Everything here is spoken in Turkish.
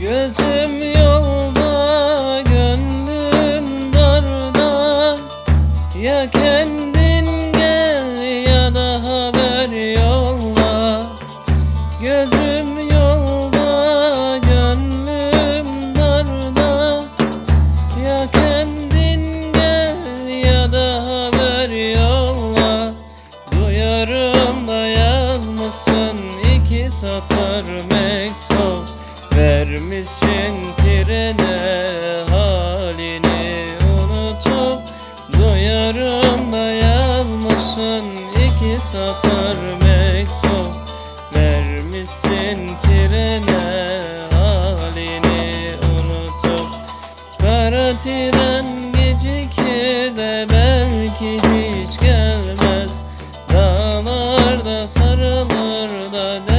Gözüm satar mektup Vermişsin trene halini unutup. Duyarım da yazmışsın iki satır mektup Vermişsin trene halini unutup. Kara tren gecikir de belki hiç gelmez. Dağlarda sarılır da